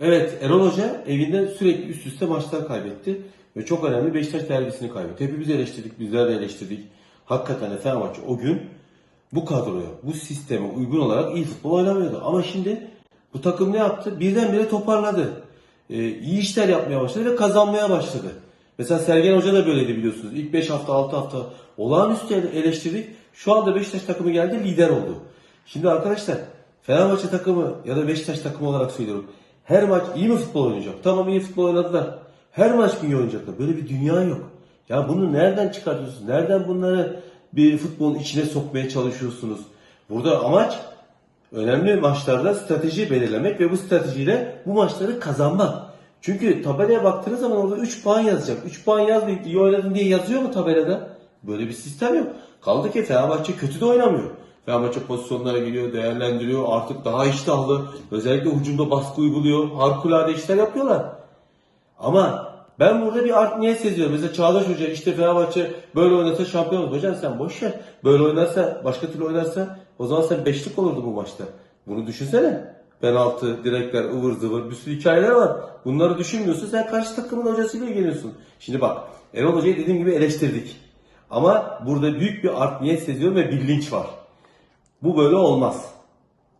Evet Erol Hoca evinde sürekli üst üste maçlar kaybetti. Ve çok önemli Beşiktaş derbisini kaybetti. Hepimiz eleştirdik, bizler de eleştirdik. Hakikaten Fenerbahçe o gün bu kadroya, bu sisteme uygun olarak iyi futbol oynamıyordu. Ama şimdi bu takım ne yaptı? Birdenbire toparladı. Ee, iyi işler yapmaya başladı ve kazanmaya başladı. Mesela Sergen Hoca da böyleydi biliyorsunuz. İlk 5 hafta 6 hafta olağanüstü eleştirdik. Şu anda Beşiktaş takımı geldi lider oldu. Şimdi arkadaşlar Fenerbahçe takımı ya da Beşiktaş takımı olarak söylüyorum. Her maç iyi mi futbol oynayacak? Tamam iyi futbol oynadılar. Her maç iyi oynayacaklar? Böyle bir dünya yok. Ya bunu nereden çıkartıyorsunuz? Nereden bunları bir futbolun içine sokmaya çalışıyorsunuz? Burada amaç önemli maçlarda strateji belirlemek ve bu stratejiyle bu maçları kazanmak. Çünkü tabelaya baktığınız zaman orada 3 puan yazacak. 3 puan yazmayıp iyi oynadın diye yazıyor mu tabelada? Böyle bir sistem yok. Kaldı ki Fenerbahçe kötü de oynamıyor. Fenerbahçe pozisyonlara giriyor, değerlendiriyor, artık daha iştahlı. Özellikle hücumda baskı uyguluyor, harikulade işler yapıyorlar. Ama ben burada bir art niyet seziyorum. Mesela Çağdaş Hoca işte Fenerbahçe böyle oynasa şampiyon olur. Hocam sen boş ver. Böyle oynarsa, başka türlü oynarsa o zaman sen beşlik olurdu bu maçta. Bunu düşünsene. Penaltı, direkler, ıvır zıvır bir sürü hikayeler var. Bunları düşünmüyorsun. Sen karşı takımın hocasıyla ilgileniyorsun. Şimdi bak Erol Hoca'yı dediğim gibi eleştirdik. Ama burada büyük bir art niyet seziyorum ve bir linç var. Bu böyle olmaz.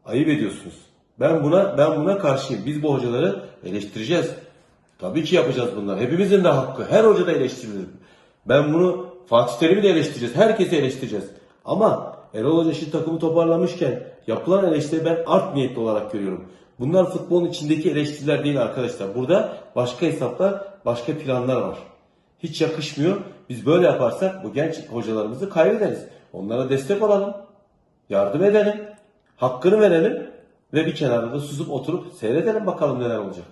Ayıp ediyorsunuz. Ben buna ben buna karşıyım. Biz bu hocaları eleştireceğiz. Tabii ki yapacağız bunlar. Hepimizin de hakkı. Her hoca da eleştirilir. Ben bunu Fatih Terim'i de eleştireceğiz. Herkesi eleştireceğiz. Ama Erol Hoca şimdi takımı toparlamışken yapılan eleştiri ben art niyetli olarak görüyorum. Bunlar futbolun içindeki eleştiriler değil arkadaşlar. Burada başka hesaplar, başka planlar var. Hiç yakışmıyor. Biz böyle yaparsak bu genç hocalarımızı kaybederiz. Onlara destek olalım. Yardım edelim. Hakkını verelim. Ve bir kenarda da susup oturup seyredelim bakalım neler olacak.